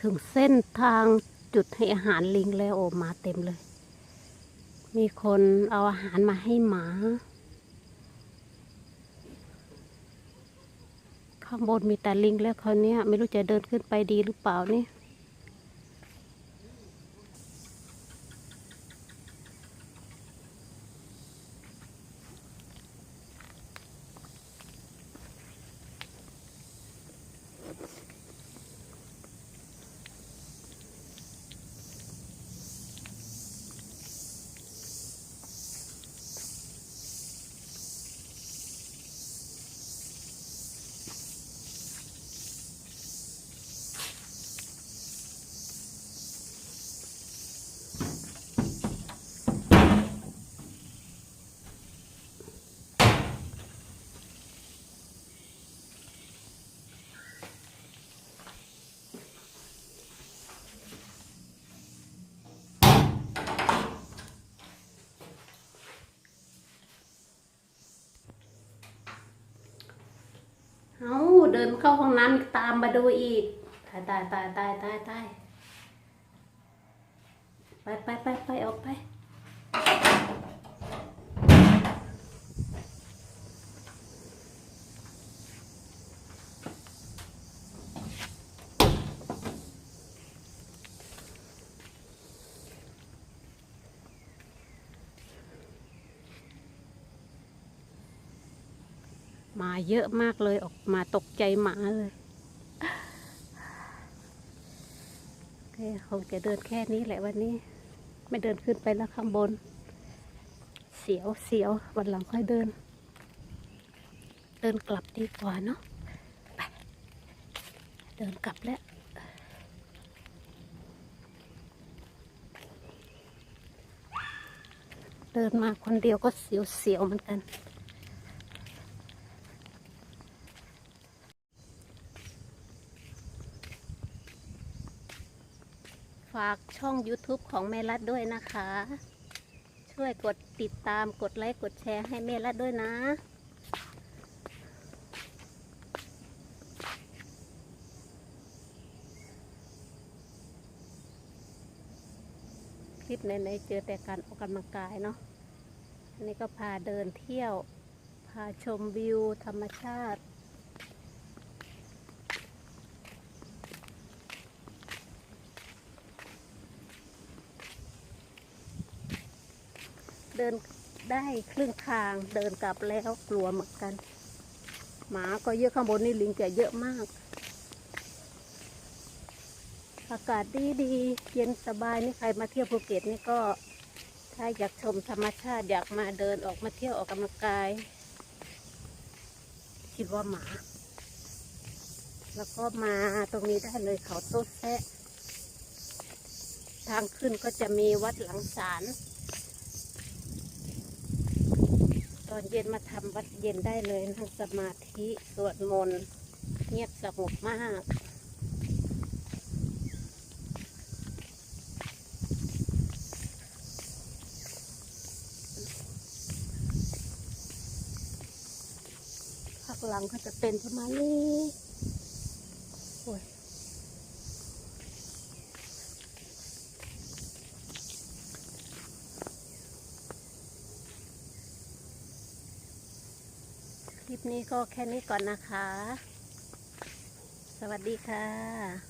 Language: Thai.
ถึงเส้นทางจุดให้อาหารลิงแล้วโอ้มาเต็มเลย มีคนเอาอาหารมาให้หมา ข้างบนมีแต่ลิงแล้วเขาวเนี้ยไม่รู้จะเดินขึ้นไปดีหรือเปล่านี่ เอาเดินเข้าห้องน้ำตามมาดูอีก ตายตายตายตายตายตายไปไปไปไปออกไป มาเยอะมากเลยออกมาตกใจหมาเลยโอเคคงจะเดินแค่นี้แหละวันนี้ ไม่เดินขึ้นไปแล้วข้างบน เสียวเสียววันหลังค่อยเดิน เดินกลับดีกว่าเนาะไปเดินกลับแล้วเดินมาคนเดียวก็เสียวเสียวๆเหมือนกัน ฝากช่อง YouTube ของแม่รัดด้วยนะคะ ช่วยกดติดตามกดไลค์กดแชร์ให้แม่รัดด้วยนะคลิปไหนๆเจอแต่การออกกำลังกายเนาะ อันนี้ก็พาเดินเที่ยว พาชมวิวธรรมชาติ เดินได้ครึ่งทางเดินกลับแล้วกลัวเหมือนกัน หมาก็เยอะข้างบนนี่ลิงจะเยอะมาก อากาศดีดีเย็นสบายนี่ใครมาเที่ยวภูเก็ตนี่ก็ ถ้าอยากชมธรรมชาติอยากมาเดินออกมาเที่ยวออกกำลังกาย คิดว่าหมา แล้วก็มาตรงนี้ได้เลยเขาโต๊ะแซะทางขึ้นก็จะมีวัดหลังศาล ตอนเย็นมาทำวัดเย็นได้เลยนั่งสมาธิสวดมนต์เงียบสงบมากข้างหลังก็จะเป็นประมาณนี้โอ้ย ลิปนี้ก็แค่นี้ก่อนนะคะ สวัสดีค่ะ